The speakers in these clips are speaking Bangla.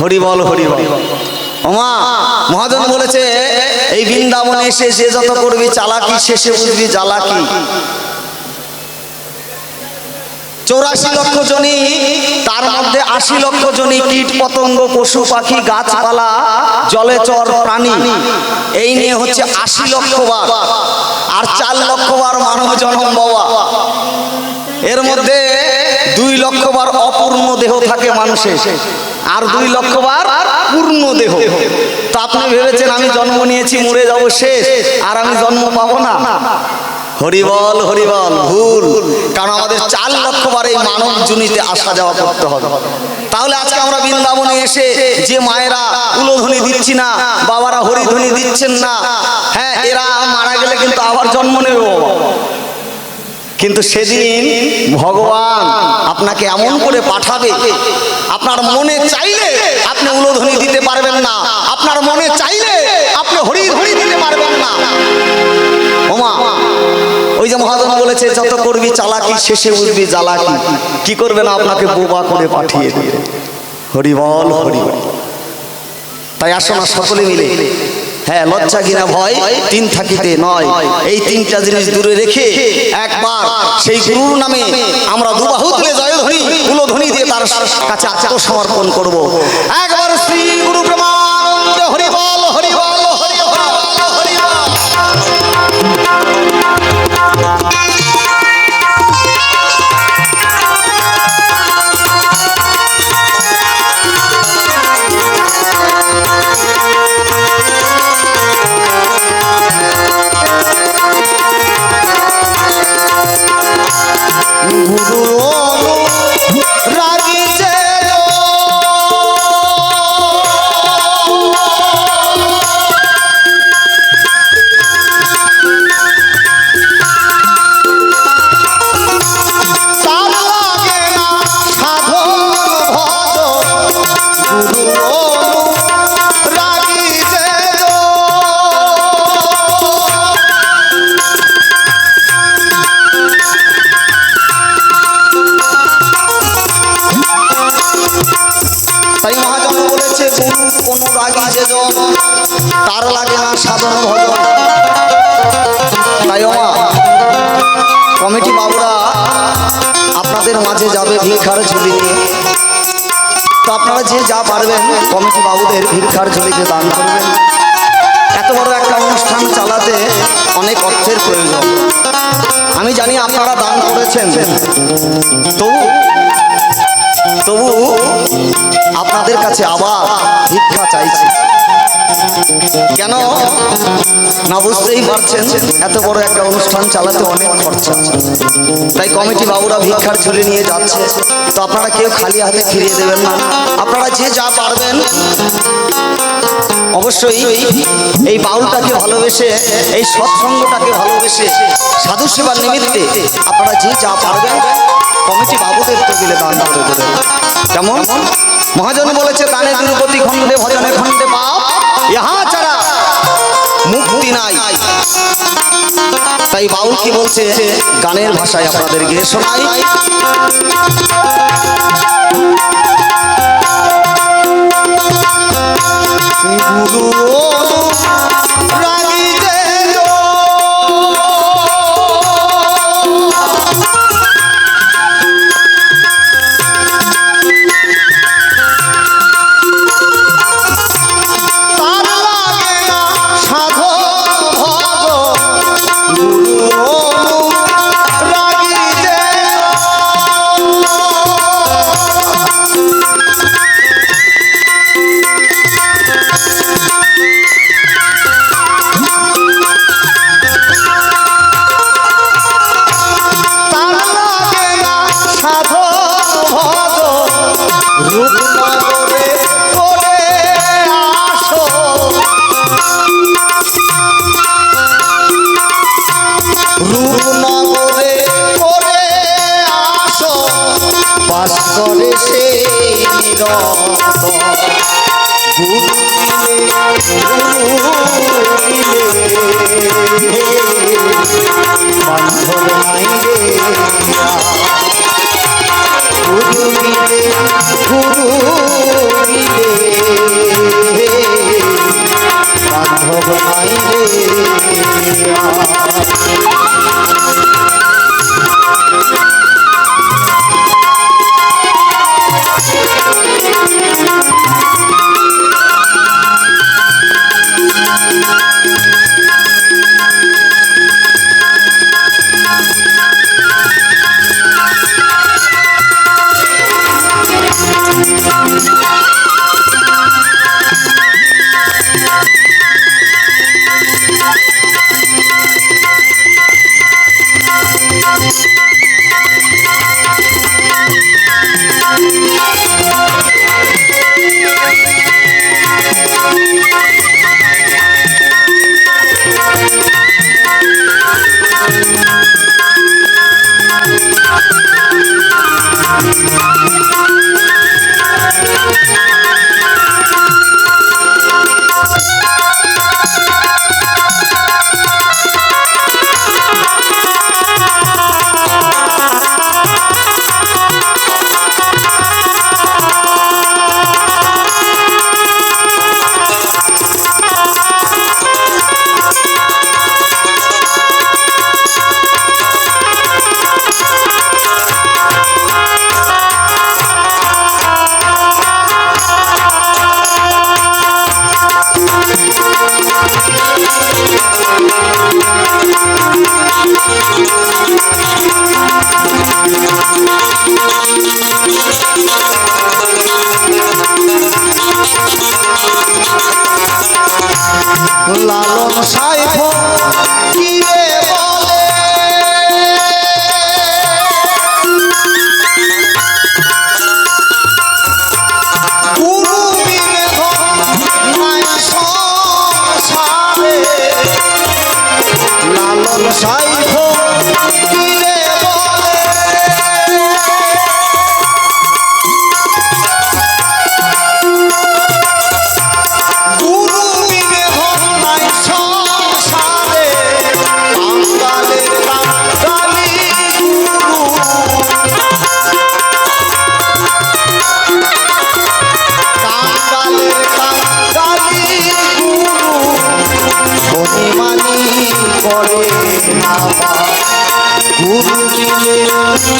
হরি বল হরি বল। ওমা, মহাজন বলেছে, এই বৃন্দাবনে এসে যে যত করবি চালাকি, শেষে বুঝবি জ্বালাকি। চৌরাশি লক্ষ জনই তার মধ্যে আশি লক্ষ জনই কীট পতঙ্গ, পশু পাখি, গাছপালা জলেচর প্রাণী। এই নিয়ে হচ্ছে আশি লক্ষ বার। আর চার লক্ষ বার মানব জন্ম বাবা এর মধ্যে দুই লক্ষ বার অপূর্ণ দেহ থাকে মানুষের। আর দুই লক্ষ বার পূর্ণ দেহ। তো আপনি ভেবেছেন আমি জন্ম নিয়েছি, মরে যাব শেষ, আর আমি জন্ম পাবো না? হরিবল হরিবল, ভুল। কারণ আমাদের চার লক্ষ বার এই মানব জুনিতে আসা যাওয়া করতে হবে। তাহলে আজকে আমরা বৃন্দাবনে এসে যে মায়েরা উলোধ্বনি দিচ্ছি না, বাবারা হরিধ্বনি দিচ্ছেন না হ্যাঁ এরা মারা গেলে কিন্তু আবার জন্ম নেবে, বাবা। কিন্তু সেদিন ভগবান আপনাকে এমন করে পাঠাবে। আপনার মনে চাইলে আপনি উলোধ্বনি দিতে পারবেন না। আপনার মনে চাইলে আপনি হরি হরি দিতে পারবেন না। ওমা ওই যে মহাজন বলেছে যত করবি চালাকি শেষে উঠবি জ্বালাকি। কি করবে না আপনাকে বোবা করে পাঠিয়ে দিবে? হরি বল হরি তাই আসো না সকলে মিলে। হ্যাঁ লজ্জা কিনা ভয়? তিন থাকিতে নয়। এই তিনটা জিনিস দূরে রেখে একবার সেই গুরুর নামে আমরা দুবাহু তুলে জয়ধ্বনি কুলধ্বনি দিয়ে তার কাছে আত্মসমর্পণ করব। একবার শ্রী গুরু মহাজন বলেছে গুরু অনুরাগী যেজন তার লাগে না সাধন ভজন তাই কমিটি বাবুরা, আপনাদের মাঝে যাবে ভিক্ষার ঝুলি নিয়ে তো আপনারা যে যা পারবেন, কমিটি বাবুদের ভিক্ষার ঝুলিতে দান করবেন। এত বড় একটা অনুষ্ঠান চালাতে অনেক অর্থের প্রয়োজন। আমি জানি আপনারা দান করেছেন। তবু তবু আপনাদের কাছে আবার ভিক্ষা চাইছি। কেন? না বুঝতেই পারছেন, এত বড় একটা অনুষ্ঠান চালাতে অনেক খরচা। তাই কমিটি বাবুরা ভিক্ষার ঝুলি নিয়ে যাচ্ছে। তো আপনারা কেউ খালি হাতে ফিরিয়ে দেবেন না। আপনারা যে যা পারবেন, অবশ্যই এই বাউলটাকে ভালোবেসে, এই সৎসঙ্গটাকে ভালোবেসে সাধু সেবার নিমিত্তে আপনারা যে যা পারবেন কমিটি বাবুদের টেবিলে দান করে। দেবেন কেমন? মহাজন বলেছে, দানে দুর্গতি খণ্ডে, ভজনে খণ্ডে পাপ, ইহা ছাড়া মুক্তি নাই। তাই বাউল কি বলছে? গানের ভাষায় আপনাদের গিয়ে শোনাই। গুরু করে সে নিরত গুরু দিলে বান্ধব নাই রে গুরু গুরু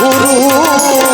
গুরু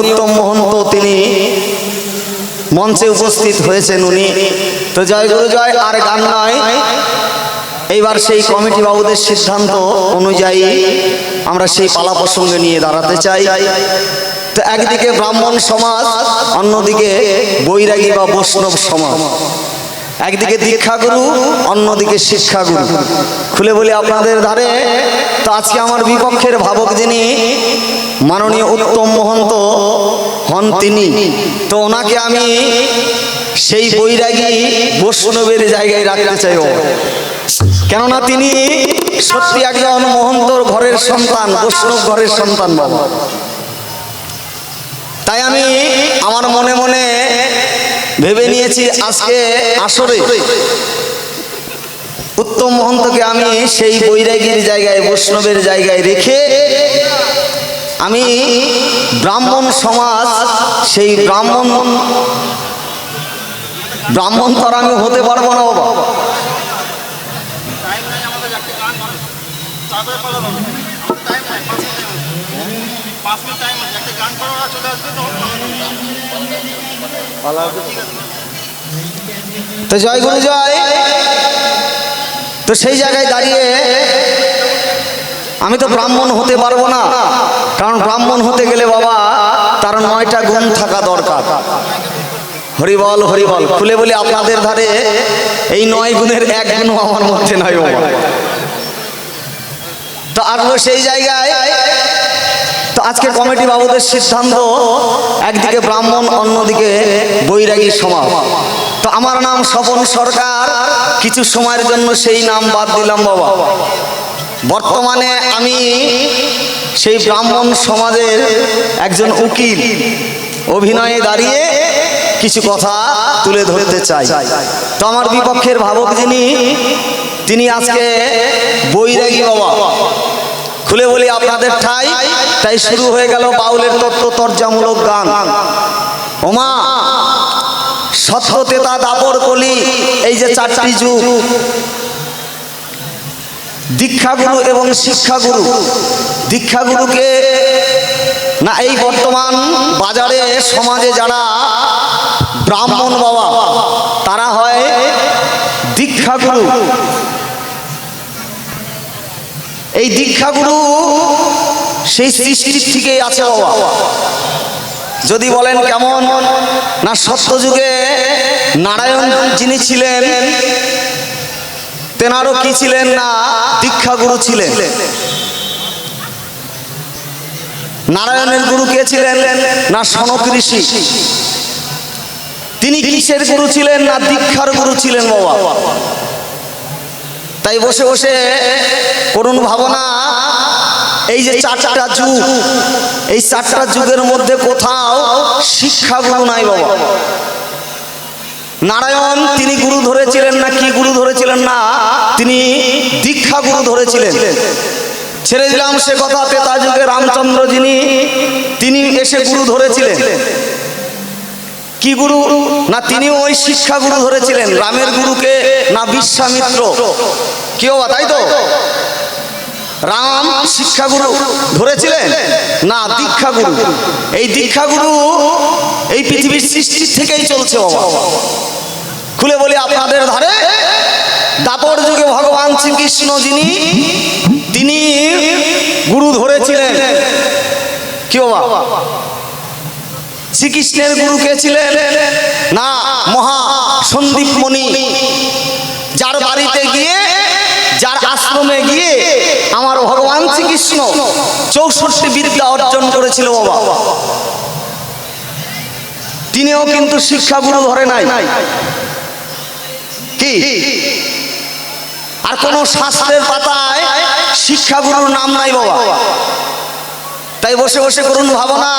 উত্তম মহন্ত তিনি মঞ্চে উপস্থিত হয়েছেন উনি। তো জয় গুরু, জয়, আর গান নয়। এইবার সেই কমিটি বাবুদের সিদ্ধান্ত অনুযায়ী আমরা সেই পালা প্রসঙ্গে নিয়ে দাঁড়াতে চাই। তো একদিকে ব্রাহ্মণ সমাজ, অন্যদিকে বৈরাগী বা বৈষ্ণব সমাজ। একদিকে দীক্ষাগুরু অন্যদিকে শিক্ষাগুরু। খুলে বলি আপনাদের ধারে তো আজকে আমার বিপক্ষের ভাবক যিনি মাননীয় উত্তম মহন্ত হন তিনি। তো ওনাকে আমি সেই বৈরাগী বৈষ্ণবের জায়গায় রাখতে চাই। কেননা তিনি সত্যি একজন মহন্তর ঘরের সন্তান বৈষ্ণব ঘরের সন্তান বাবা। তাই আমি আমার মনে মনে ভেবে নিয়েছি আজকে আসরে। উত্তম মহন্তকে আমি সেই বৈরাগীর জায়গায় বৈষ্ণবের জায়গায় রেখে আমি ব্রাহ্মণ সমাজ সেই ব্রাহ্মণ ব্রাহ্মণ তো আমি হতে পারব না বাবা টাইম নাই আমাদের একটা গান করে তারপরে পালা হবে টাইম নাই পাঁচ মিনিট টাইম আছে একটা গান করো ওরা চলে আসবে তখন তো জয় গুরু জয়। তো সেই জায়গায় দাঁড়িয়ে আমি তো ব্রাহ্মণ হতে পারব না। কারণ ব্রাহ্মণ হতে গেলে বাবা, তার নয়টা গুণ থাকা দরকার। হরিবল হরিবল। খুলে বলি আপনাদের ধারে, এই নয় গুণের এক গুণও আমার মধ্যে নয় বাবা। তো আসব সেই জায়গায় তো আজকে কমিটি বাবুদের সিদ্ধান্ত, একদিকে ব্রাহ্মণ, অন্যদিকে বৈরাগী সমাজ। তো আমার নাম স্বপন সরকার, কিছু সময়ের জন্য সেই নাম বাদ দিলাম বাবা। বর্তমানে আমি সেই ব্রাহ্মণ সমাজের একজন উকিল, অভিনয়ে দাঁড়িয়ে কিছু কথা তুলে ধরতে চাই। তো আমার বিপক্ষের ভাবক যিনি, তিনি আজকে বৈরাগী বাবা। খুলে বলি আপনাদের ঠাই, তাই শুরু হয়ে গেল বাউলের তত্ত্ব তর্জামূলক গান। ওমা সত্যতেতা দাপর কলি, এই যে চারটি যুগ। দীক্ষাগুরু এবং শিক্ষাগুরু, দীক্ষাগুরুকে না এই বর্তমান বাজারে সমাজে যারা ব্রাহ্মণ বাবা, তারা হয় দীক্ষাগুরু। এই দীক্ষাগুরু সেই সৃষ্টির থেকেই আছে বাবা। যদি বলেন কেমন? না, সত্যযুগে নারায়ণ যিনি ছিলেন, তেনারও কি ছিলেন না দীক্ষাগুরু ছিলেন? নারায়ণের গুরু কে ছিলেন? না, সনক ঋষি। তিনি কিসের গুরু ছিলেন? না, দীক্ষার গুরু ছিলেন বাবা। তাই বসে বসে করুণ ভাবনা, এই যে চারটা যুগ, এই চারটা যুগের মধ্যে কোথাও শিক্ষাগুরু নাই বাবা। নারায়ণ, তিনি গুরু ধরেছিলেন না, কি গুরু ধরেছিলেন না, তিনি দীক্ষা গুরু ধরেছিলেন। ছেড়ে দিলাম সে কথা, তেতা যুগে রামচন্দ্র যিনি, তিনি এসে গুরু ধরেছিলেন। কি গুরু? না তিনি ওই শিক্ষা গুরু ধরেছিলেন। রামের গুরুকে না বিশ্বামিত্র। কেউ তাই তো? রাম শিক্ষাগুরু ধরেছিলেন? না, দীক্ষাগুরু। এই দীক্ষাগুরু এই পৃথিবীর সৃষ্টির থেকেই চলছে বাবা। খুলে বলি আপনাদের ধারে, দাপর যুগে ভগবান শ্রীকৃষ্ণ যিনি, তিনি গুরু ধরেছিলেন। কি বাবা? শ্রীকৃষ্ণের গুরু কে ছিলেন? না, মহা সন্দীপ মণি। যার বাড়িতে গিয়ে, যার আশ্রমে গিয়ে আমার ভগবান শ্রীকৃষ্ণ চৌষট্টি বিদ্যা অর্জন করেছিল বাবা। তিনিও কিন্তু শিক্ষাগুরু ধরে নাই। কি? আর কোন শাস্ত্রের পাতায় শিক্ষাগুরুর নাম নাই বাবা। তাই বসে বসে করুন ভাবনা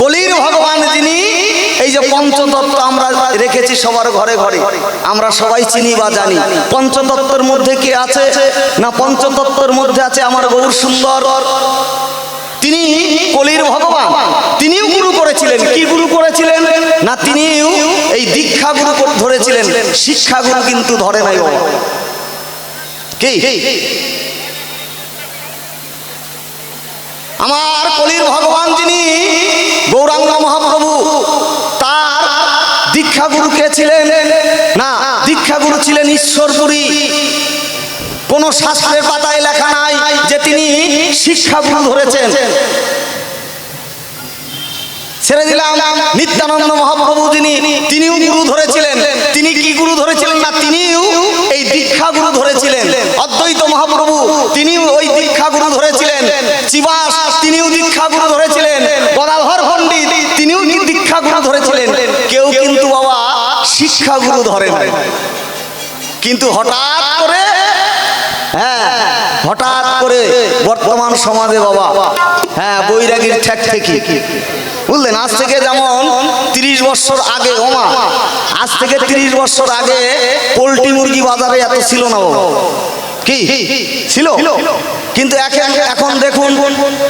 কলির ভগবান যিনি এই যে পঞ্চতত্ত্ব আমরা রেখেছি সবার ঘরে ঘরে। আমরা সবাই চিনি বা জানি। পঞ্চতত্ত্বের মধ্যে কে আছে না পঞ্চতত্ত্বের মধ্যে আছে আমার গৌর সুন্দর? তিনি কলির ভগবান। তিনিও গুরু করেছিলেন। কি গুরু করেছিলেন? না, তিনিও এই দীক্ষা গুরু ধরেছিলেন। শিক্ষা গুরু কিন্তু ধরে নাই। কি? আমার কলির ভগবান যিনি গৌরাঙ্গ মহাপ্রভু। দীক্ষাগুরু কে ছিলেন? না। দীক্ষাগুরু ছিলেন ঈশ্বরপুরী। কোন শাস্ত্রের পাতায় লেখা নাই যে তিনি শিক্ষাগুরু ধরেছেন। ছেড়ে দিলাম নিত্যানন্দ মহাপ্রভু যিনি তিনিও গুরু ধরেছিলেন। তিনি কি গুরু ধরেছিলেন না তিনিও এই দীক্ষা গুরু ধরেছিলেন? অদ্বৈত মহাপ্রভু তিনিও ওই দীক্ষা গুরু ধরেছিলেন। চিবাস তিনিও দীক্ষা গুরু ধরেছিলেন গদাধর পণ্ডিত তিনিও কি দীক্ষা গুরু ধরেছিলেন কেউ কিন্তু বাবা গুরু ধরেন কিন্তু হঠাৎ করে হ্যাঁ হঠাৎ করে বর্তমান সমাজে বাবা হ্যাঁ বৈরাগীর ঠেক থেকে বুঝলেন? আজ থেকে যেমন তিরিশ বছর আগে ওমা আজ থেকে তিরিশ বছর আগে পোলট্রি মুরগি বাজারে এত ছিল না বাবা। কি? ছিল? কিন্তু এখন এখন দেখুন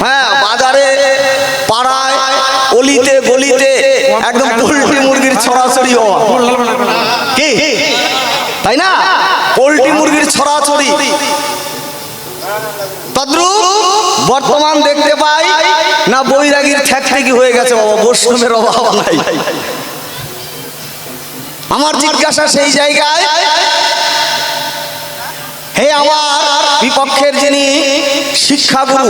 হ্যাঁ বাজারে পাড়ায় অলিতে গলিতে একদম পোলট্রি মুরগির ছড়াছড়ি হওয়া কি? তাই না? পোলট্রি মুরগির ছড়াছড়ি। তদ্রুপ বর্তমান দেখতে পাই না বৈরাগীর ঠেকি হয়ে গেছে বাবা বৈষ্ণবের অভাব নাই। আমার জিজ্ঞাসা সেই জায়গায় হে আমার বিপক্ষের যিনি শিক্ষাগুরু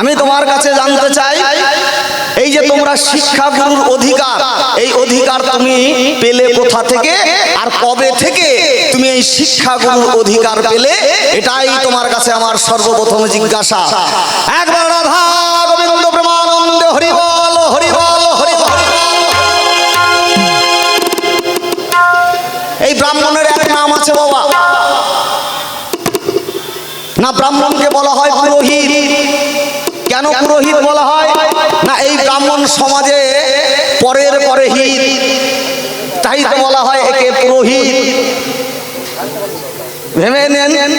আমি তোমার কাছে জানতে চাই এই যে তোমরা শিক্ষা গুরুর অধিকার, এই অধিকার তুমি পেলে কোথা থেকে আর কবে থেকে তুমি এই শিক্ষা গুরুর অধিকার পেলে, এটাই তোমার কাছে আমার সর্বপ্রথম জিজ্ঞাসা। একবার রাধা সমাজে পরের পরে হিত। তাই তো বলা হয় একে পুরোহিত। ভেবে নেন,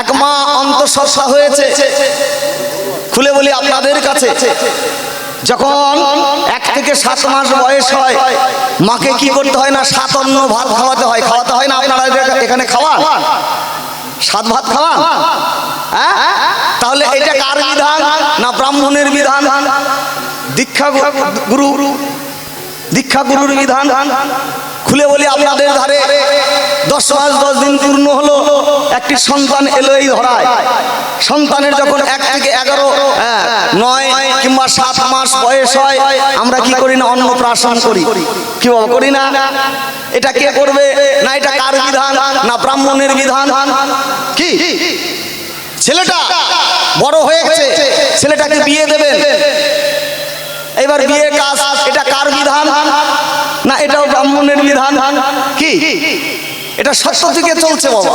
এক মা অন্তঃসত্ত্বা হয়েছে। খুলে বলি আপনাদের কাছে, যখন এক থেকে সাত মাস বয়স হয়, মাকে কি করতে হয় না, সাত অন্ন ভাত খাওয়াতে হয়? খাওয়াতে হয় না আপনারা এখানে খাওয়ান? সাত ভাত খাওয়ান? হ্যাঁ? তাহলে এটা কার না ব্রাহ্মণের বিধান। দীক্ষা গুরু দীক্ষা গুরুর বিধান। খুলে বলি আপনাদের ধারে দশ মাস দশ দিন পূর্ণ হলো একটি সন্তান এলো এই ধরায়। সন্তানের যখন এক থেকে এগারো হ্যাঁ, নয় কিংবা সাত মাস বয়স হয় আমরা কি করি না অন্নপ্রাশন করি? কি করি না? এটা কে করবে? না এটা কার বিধান? না ব্রাহ্মণের বিধান? কি? ছেলেটা বড় হয়ে গেছে। ছেলেটাকে বিয়ে দেবেন এবার বিয়ে কাজ এটা কার বিধান? না এটাও ব্রাহ্মণের বিধান। কি? এটা সত্য থেকে চলছে বাবা।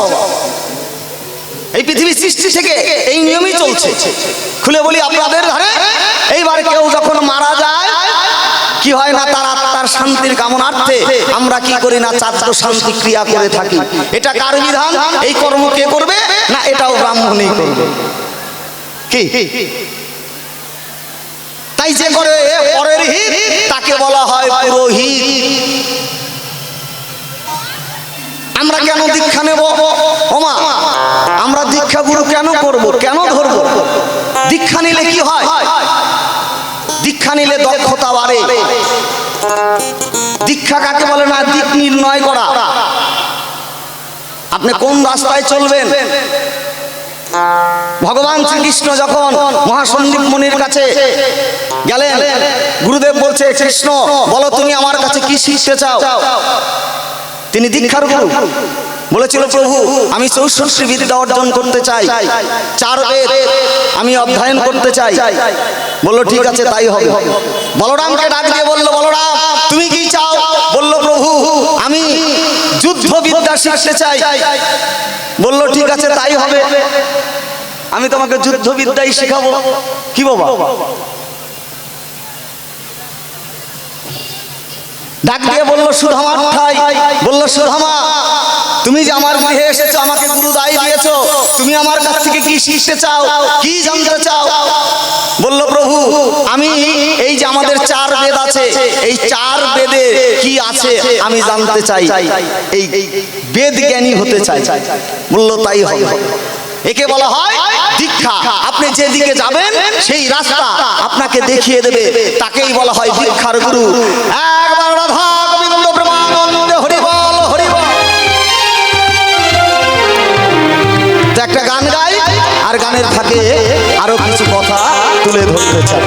এই পৃথিবীর সৃষ্টি থেকে এই নিয়মই চলছে। খুলে বলি আপনাদের ধারে এইবার কেউ যখন মারা যায় কি হয় না তার আত্মার শান্তির কামনার্থে আমরা কি করি না চাত্র শান্তি ক্রিয়া করে থাকি? এটা কার বিধান? এই কর্ম কে করবে? না এটাও ব্রাহ্মণই করবে। কি? তাই যে করে পরের হিত, তাকে বলা হয় পুরোহিত। আমরা কেন দীক্ষা নেব? ওমা, আমরা দীক্ষা গুরু কেন করব? কেন ধরব? দীক্ষা নিলে কি হয়? দীক্ষা নিলে দক্ষতা বাড়ে। দীক্ষা কাকে বলে না? দিক নির্ণয় করা। আপনি কোন রাস্তায় চলবেন? ভগবান শ্রীকৃষ্ণ যখন মহাসন্দীপ মুনির কাছে গেলেন গুরুদেব বলছে কৃষ্ণ বলো তুমি আমার কাছে কি শিখতে চাও? তিনি দীক্ষার গুরু বলেছিল প্রভু আমি চৌষট্টি বিদ্যা অর্জন করতে চাই। চার বেদ আমি অধ্যয়ন করতে চাই। বলল ঠিক আছে তাই হবে। বলরামকে ডাক দিয়ে বলল বলরাম তুমি কি চাও? বলল প্রভু আমি যুদ্ধ বিদ্যা শিখতে চাই। বলল ঠিক আছে তাই হবে। আমি তোমাকে যুদ্ধ বিদ্যাই শেখাবো। কি বাবা? ডাক দিয়ে বলল সুধামা ঠাই। বলল সুধামা তুমি যে আমার গৃহে এসেছ, আমাকে গুরু দায়ী দিয়েছ, তুমি আমার কাছ থেকে কি শিখতে চাও? কি জানতে চাও? বলল, প্রভু, আমি এই যে আমাদের চার বেদ আছে, এই চার বেদে কি আছে আমি জানতে চাই। এই বেদ জ্ঞানী হতে চাই। বলল, তাই হবে। একে বলা হয় দীক্ষা। আপনি যেদিকে যাবেন, সেই রাস্তা আপনাকে দেখিয়ে দেবে। তাকেই বলা হয় দীক্ষার গুরু। তো একটা গান গাই, আর গানের থাকে আরও কিছু কথা তুলে ধরতে চাই।